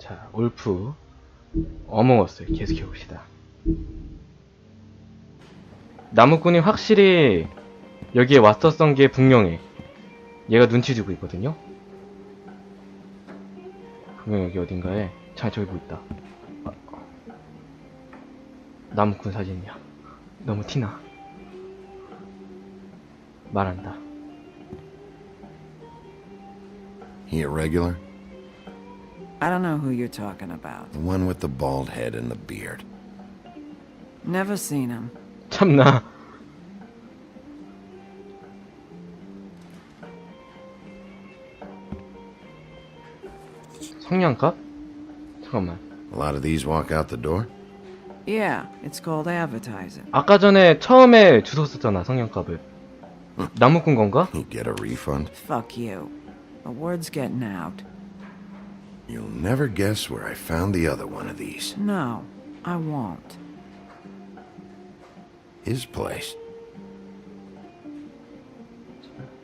자, 올프, 어몽어스 계속해 봅시다. 나무꾼이 확실히 여기에 왔었던 게 분명해. 얘가 눈치 주고 있거든요. 분명 여기 어딘가에 자 저기 뭐 있다. 아, 나무꾼 사진이야. 너무 티나. 말한다. He a regular? I don't know who you're talking about. The one with the bald head and the beard. Never seen him. 참나. 성냥갑? 잠깐만. A lot of these walk out the door? Yeah, it's called advertising. 아까 전에 처음에 주워 썼잖아, 성냥갑을. 나무꾼 건가? You get a refund? Fuck you. The word's getting out. You'll never guess where I found the other one of these. No, I won't. His place.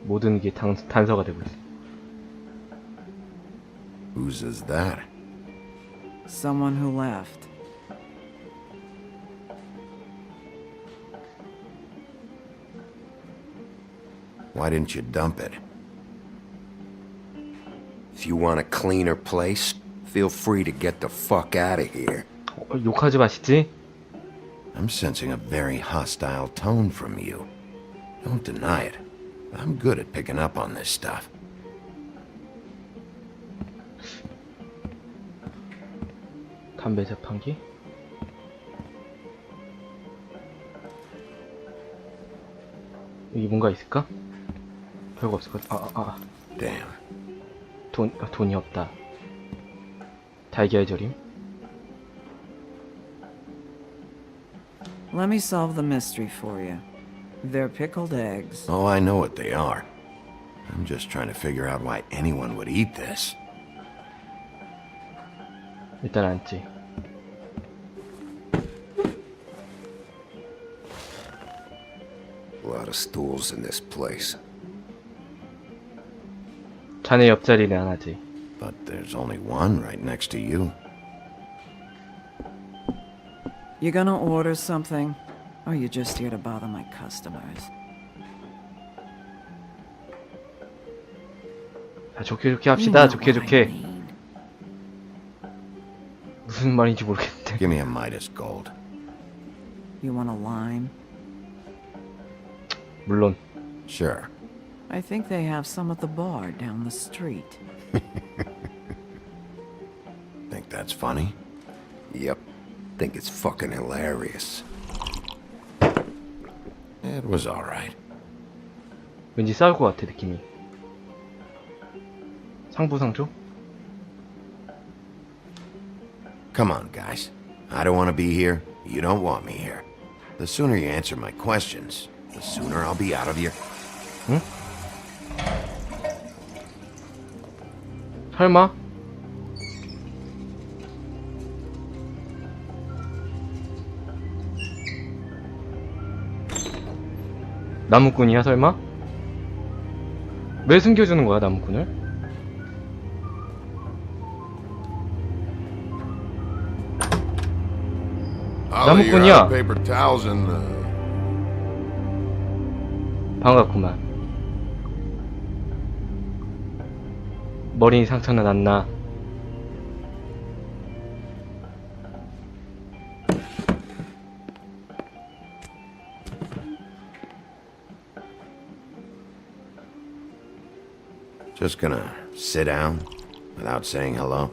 모든 게 단, 단서가 되고 있어. Whose is that? Someone who left. Why didn't you dump it? If you want a cleaner place, feel free to get the fuck out of here. 어, 욕하지 마시지? I'm sensing a very hostile tone from you. Don't deny it. I'm good at picking up on this stuff. 담배 자판기? 여기 뭔가 있을까? 별거 없을 것 같아. 아, 아, 아. Damn. 돈, 아, 돈이 없다. 달걀 절임? Let me solve the mystery for you. They're pickled eggs. Oh, I know what they are. I'm just trying to figure out why anyone would eat this. 일단 앉지. A lot of stools in this place. 자네 옆자리는 안 하지. But there's only one right next to you. You gonna order something? Or you just here to bother my customers? 자, 좋게 좋게 You 합시다. know 좋게 what I 좋게. mean. 무슨 말인지 모르겠는데. Give me a Midas gold. You want a lime? 물론. Sure. I think they have some at the bar down the street. Think that's funny? Yep. Think it's fucking hilarious. It was alright. 왠지 싸울 것 같아, 느낌이. 상부상조? Come on, guys. I don't want to be here. You don't want me here. The sooner you answer my questions, the sooner I'll be out of your. 설마? 나무꾼이야 설마? 왜 숨겨주는 거야 나무꾼을? 나무꾼이야. uh, 반갑구만 머리 상처는 났나? Just gonna sit down without saying hello?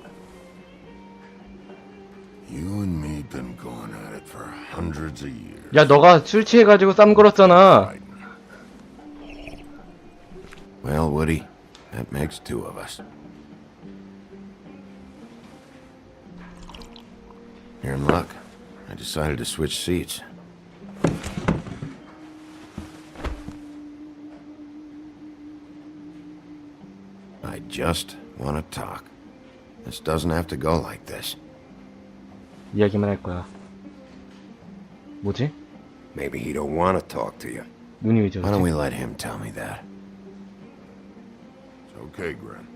you and me been going at it for hundreds of years. 야 너가 술 취해가지고 쌈 걸었잖아 Well, Woody, makes two of us. You're in luck. I decided to switch seats. I just want to talk. This doesn't have to go like this. 이야기만 할 거야 뭐지? Maybe he don't want to talk to you. 눈이 왜 Why don't we 저러지? let him tell me that? Okay, Gren.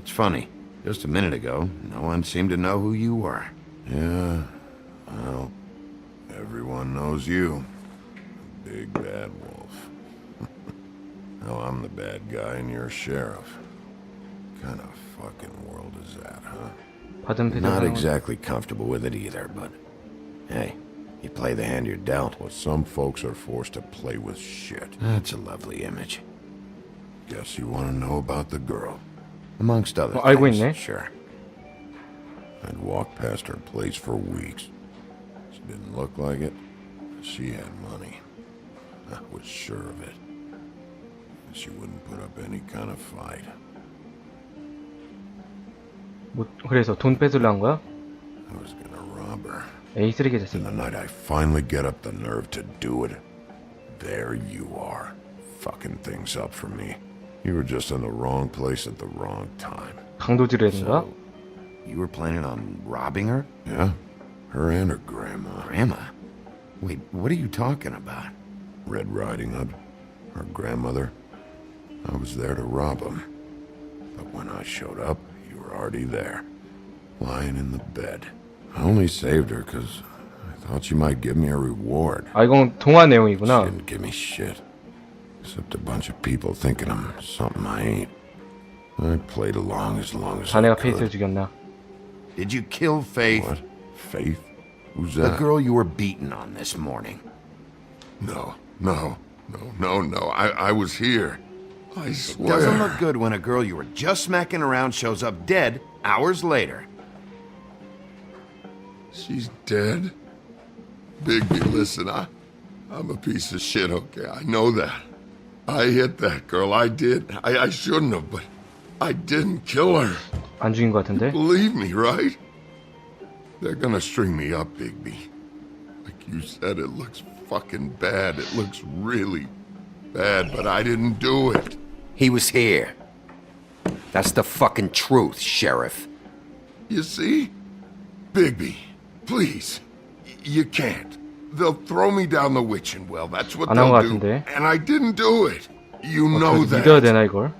It's funny. Just a minute ago, no one seemed to know who you were. Yeah, well, everyone knows you. Big bad wolf. now I'm the bad guy and you're sheriff kind of fucking world is that, huh? Not exactly comfortable with it either, but hey, you play the hand you're dealt. Well, some folks are forced to play with shit. That's a lovely image. Guess you want to know about the girl. Amongst other well, things. I win, eh? Sure. I'd walked past her place for weeks. She didn't look like it. She had money. I was sure of it. She wouldn't put up any kind of fight. 뭐, 그래서 돈 뺏으려 한 거야? I was gonna rob her. 에이 쓰레기 And 자식 the night I finally get up the nerve to do it, there you are, fucking things up for me. You were just in the wrong place at the wrong time. 강도질이라든가? So, you were planning on robbing her? Yeah? Her and her grandma. Grandma? Wait, what are you talking about? Red Riding Hood, her grandmother. I was there to rob them. But when I showed up, you were already there, lying in the bed. I only saved her because I thought she might give me a reward. 아 이건 동화 She 내용이구나 didn't give me shit. Except a bunch of people thinking I'm something I ain't. I played along as long as I 자네가 페이스를 could. 죽였나 Did you kill Faith? What? Faith? Who's The that? girl you were beating on this morning. No, no, no, no, no. I, I was here. I swear. Doesn't look good when a girl you were just smacking around shows up dead hours later. She's dead? Bigby, listen, I, I'm a piece of shit, okay? I know that. I hit that girl. I did. I, I shouldn't have, but I didn't kill her. 안 죽인 것 같은데 Believe me, right? They're gonna string me up, Bigby. Like you said, it looks fucking bad. It looks really bad, but I didn't do it. He was here. That's the fucking truth, Sheriff. You see? Bigby, please. Y- you can't. They'll throw me down the witching well. That's what 안한것 they'll do. 같은데. And I didn't do it. You 어, know 그래서 믿어야 that. 되나 이걸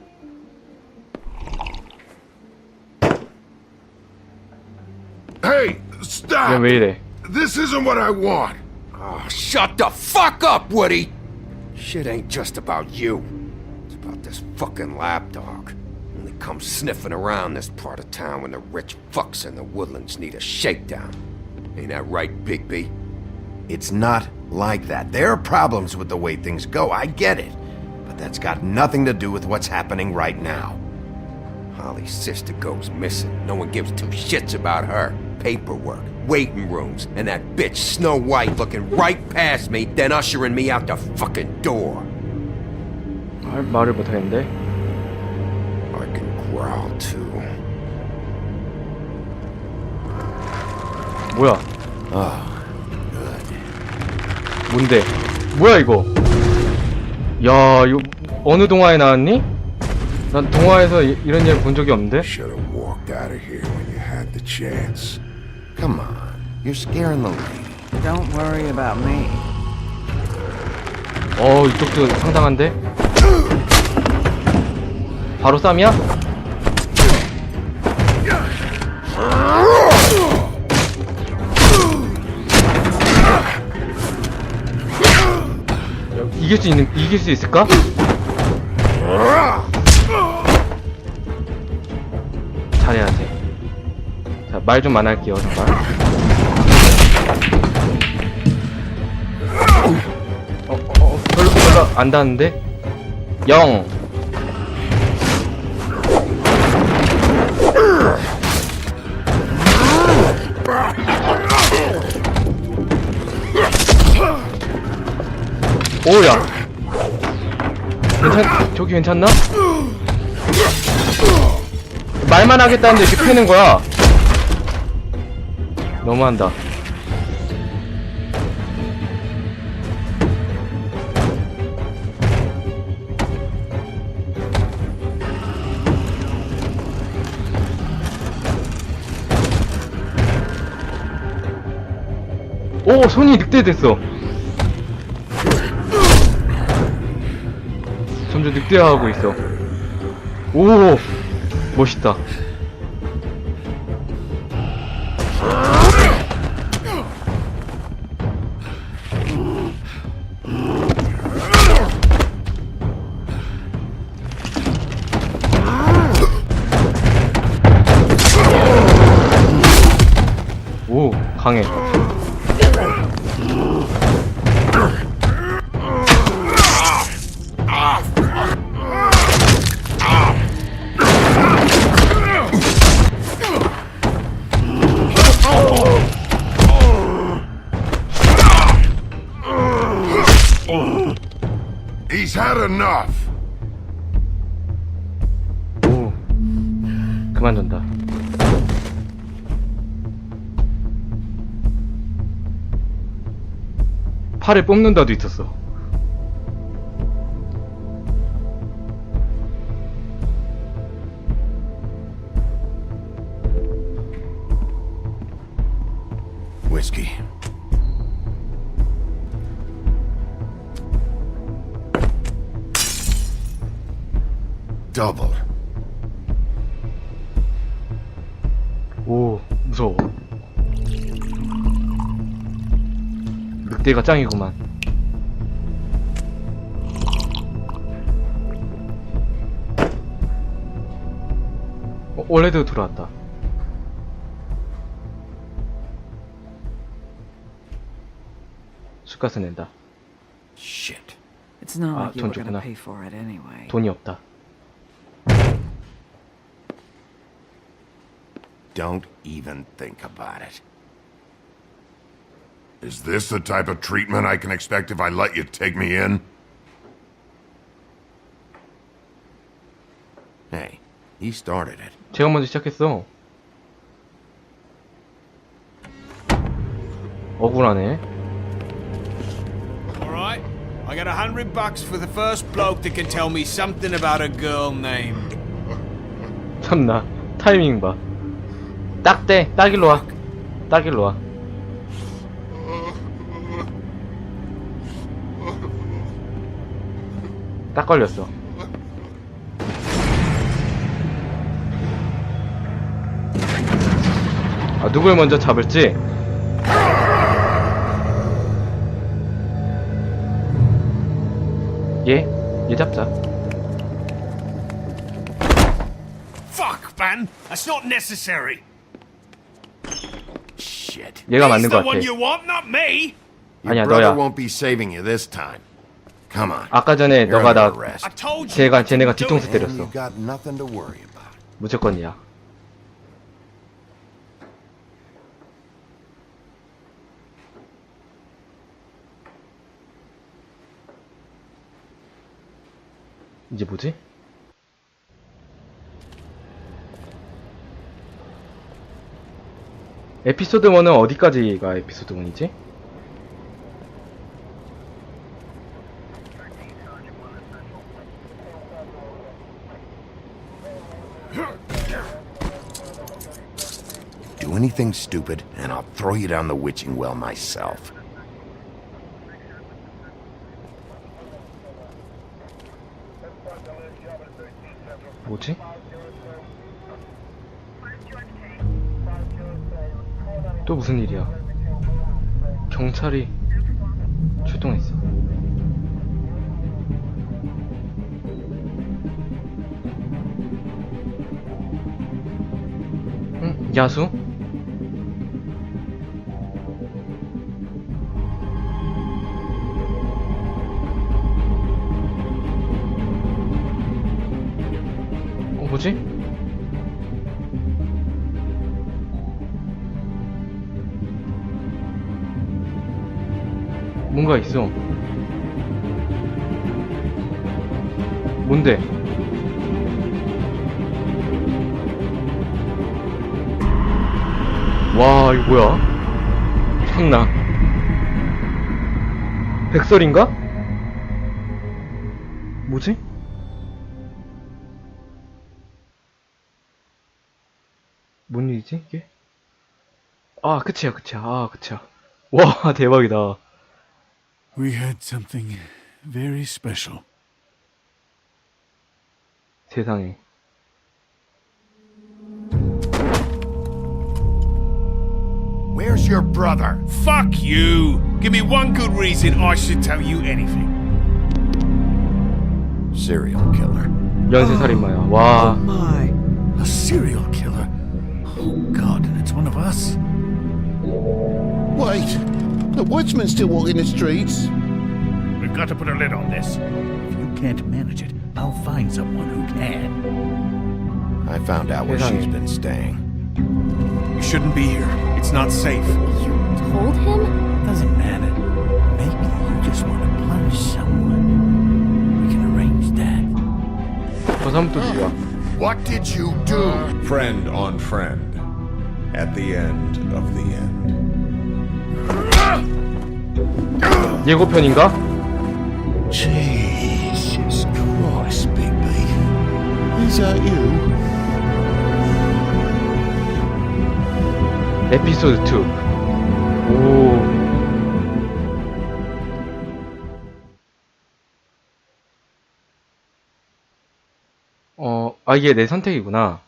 Hey, stop! 얘 왜 이래 This isn't what I want. Oh, shut the fuck up, Woody! Shit ain't just about you. This fucking lapdog. Only comes sniffing around this part of town when the rich fucks in the woodlands need a shakedown. Ain't that right, Bigby? It's not like that. There are problems with the way things go. I get it. But that's got nothing to do with what's happening right now. Holly's sister goes missing. No one gives two shits about her. Paperwork, waiting rooms, and that bitch Snow White looking right past me, then ushering me out the fucking door. 말, 말을 못하겠는데 I can growl too. 뭐야 뭔데 뭐야 이거 야 이거 어느 동화에 나왔니? 난 동화에서 이, 이런 일본 적이 없는데 Should have walked out of here when you had the chance. Come on. You're scaring the lady. Don't worry about me. 어 이쪽도 상당한데 바로 쌈이야? 야, 이길 수 있는 이길 수 있을까? 잘해야 돼. 자, 말 좀 안 할게요, 정말. 어, 어, 어, 별로, 별로 안 닿는데? 영. 오야. 괜찮, 저기 괜찮나? 말만 하겠다는데 이렇게 패는 거야. 너무한다. 오 손이 늑대됐어. 점점 늑대화하고 있어. 오 멋있다 enough. 오. 그만둔다. 팔을 뽑는다도 있었어. Whiskey. Double. 오, 무서워. 늑대가 짱이구만. 어, 원래도 들어왔다. 술값을 낸다. Shit. It's not Ah, like you were 돈 gonna 줬구나. pay for it anyway. 돈이 없다. Don't even think about it. Is this the type of treatment I can expect if I let you take me in? Hey, he started it. 제가 먼저 시작했어. 억울하네. All right. I got a hundred bucks for the first bloke that can tell me something about a girl named. 참나 타이밍 봐. 딱대 딱 일로 와. 딱 일로 와. 딱 걸렸어. 아 누굴 먼저 잡을지. 얘? 얘 잡자. Fuck, man. That's not necessary. 얘가 맞는 것 같아. 아니야 너야. 아까 전에 너가 나 걔가 쟤네가 뒤통수 때렸어. 무조건이야. 이제 뭐지? 에피소드 1은 어디까지가 에피소드 1이지? Do anything stupid, and I'll throw you down the witching well myself. 뭐지? 또 무슨 일이야? 경찰이 출동했어. 응? 야수? 어, 뭐지? 뭔가 있어. 뭔데? 와, 이거 뭐야? 참나. 백설인가? 뭐지? 뭔 일이지, 이게? 아, 끝이야, 끝이야. 아, 끝이야. 와, 대박이다. We had something very special. 세상에. Where's your brother? Fuck you. Give me one good reason I should tell you anything. Serial killer. 연쇄살인마야. 와, My. A serial killer. Oh, God, and it's one of us? Wait, The woodsman's still walking the streets. We've got to put a lid on this. If you can't manage it, I'll find someone who can. I found out where she's been staying. You shouldn't be here. It's not safe. You told him? Doesn't matter. Maybe you just want to punish someone. We can arrange that. What did you do? Friend on friend. At the end of the end. 예고편인가? Jesus Christ, Bigby. Is that you? 에피소드 2. 오. 어, 아, 이게 내 선택이구나.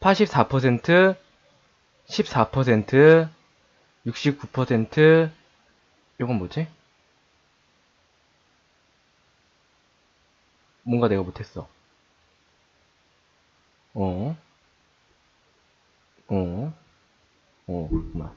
84%, 14%, 69%, 이건 뭐지? 뭔가 내가 못했어. 어? 어? 어, 그렇구만.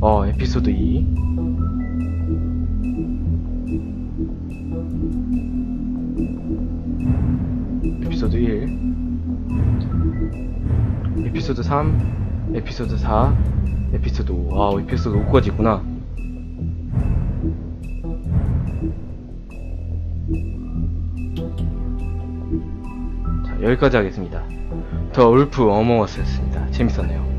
어, 에피소드 2. 에피소드 1. 에피소드 3. 에피소드 4. 에피소드 5. 아, 에피소드 5까지 있구나. 자, 여기까지 하겠습니다. 더 울프 어몽어스였습니다. 재밌었네요.